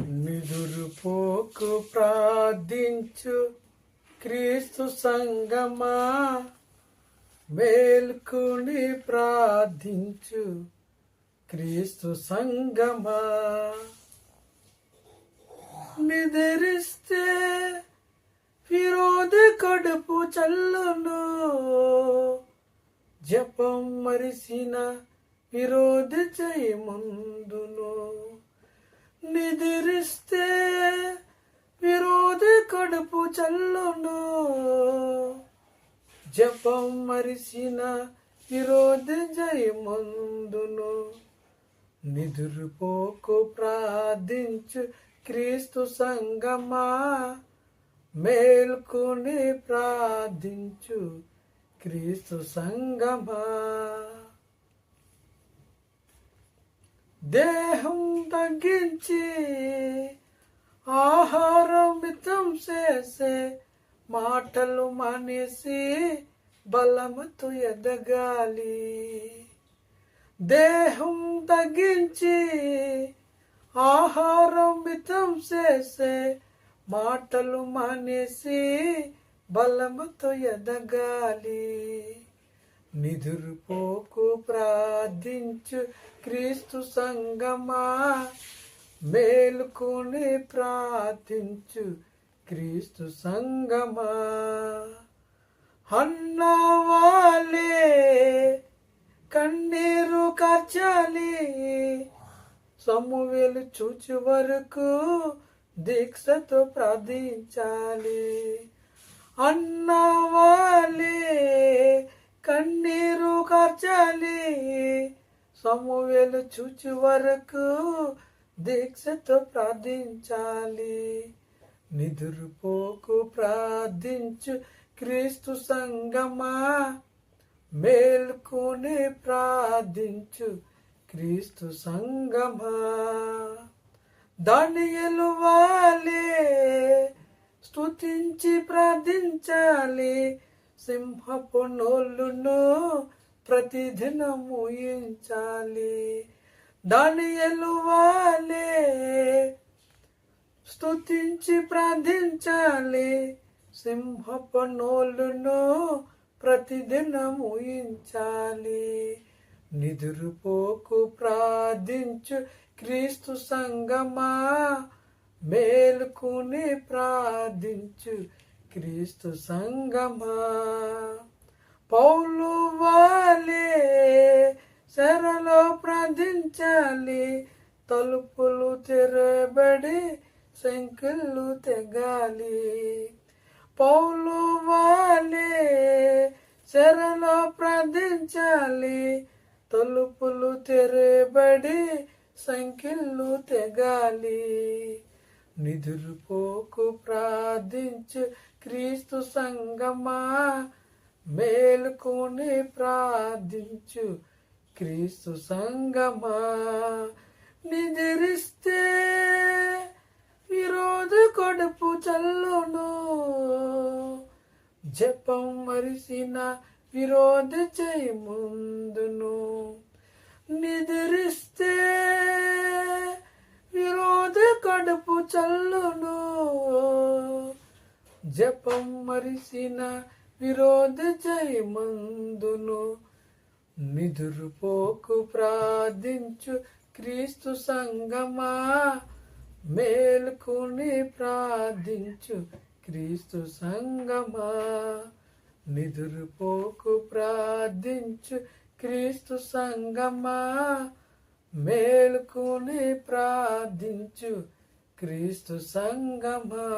నిదురుపోకు ప్రార్థించు క్రీస్తు సంగమా. మేల్కుని ప్రార్థించు క్రీస్తు సంగమా. నిద్రిస్తే విరోధి కడుపు చల్లును. జపం మరిసిన విరోధి చేయముందును నిదిరిస్తే విరోధి కడుపు చల్లును. జపం మరిసిన విరోధి జయ ముందును నిదురుపోకు ప్రార్థించు క్రీస్తు సంగమా. మేల్కొని ప్రార్థించు క్రీస్తు సంగమా. దేహం తగ్గించి ఆహారం మితం చేసే మాటలు మానేసి బలముతు ఎదగాలి. దేహం తగ్గించి ఆహారం మితం చేసే మాటలు మానేసి బలముతో ఎదగాలి. నిదురుపోకు ప్రార్థించు క్రీస్తు సంగమా. మేలుకొని ప్రార్థించు క్రీస్తు సంగమా. అన్నవాలే కన్నీరు కార్చాలి. సమ్మువేలు చూచి వరకు దీక్షతో ప్రార్థించాలి. అన్నవాలే కన్నీరు కార్చాలి సమూవేలు చూచి వరకు దీక్షతో ప్రార్థించాలి. నిదురుపోకు ప్రార్థించు క్రీస్తు సంగమా. మేల్కొని ప్రార్థించు క్రీస్తు సంగమా. దాన్ని వాలే స్తుతించి ప్రార్థించాలి. సింహపు నోళ్ళును ప్రతిదినము ఇంచాలి దాని ఎలువాలే స్తుతించి ప్రార్థించాలి. సింహపు నోళ్ళును ప్రతిదినం ఊహించాలి నిదురుపోకు ప్రార్థించు క్రీస్తు సంగమా మేలుకుని ప్రార్థించు క్రీస్తు సంగమా. పౌలు వాలే శరలో ప్రార్థించాలి. తలుపులు తెరబడి శంకులు తెగాలి. పౌలు వాలే శరలో ప్రార్థించాలి. తలుపులు తెరబడి సంఖ్యలు తెగాలి. నిదురుపోకు ప్రార్థించు క్రీస్తు సంగమా మేలుకొని ప్రార్థించు క్రీస్తు సంగమా. నిద్రిస్తే విరోధ కొడుపు చల్లును. జపం మరిసిన విరోధ చేయి ముందును. జపం మరిసిన విరోధ జయమందును. నిదురుపోకు ప్రార్థించు క్రీస్తు సంగమా. మేల్కొని ప్రార్థించు క్రీస్తు సంగమా. నిదురుపోకు ప్రార్థించు క్రీస్తు సంగమా. మేల్కొని ప్రార్థించు క్రీస్తు సంగమా.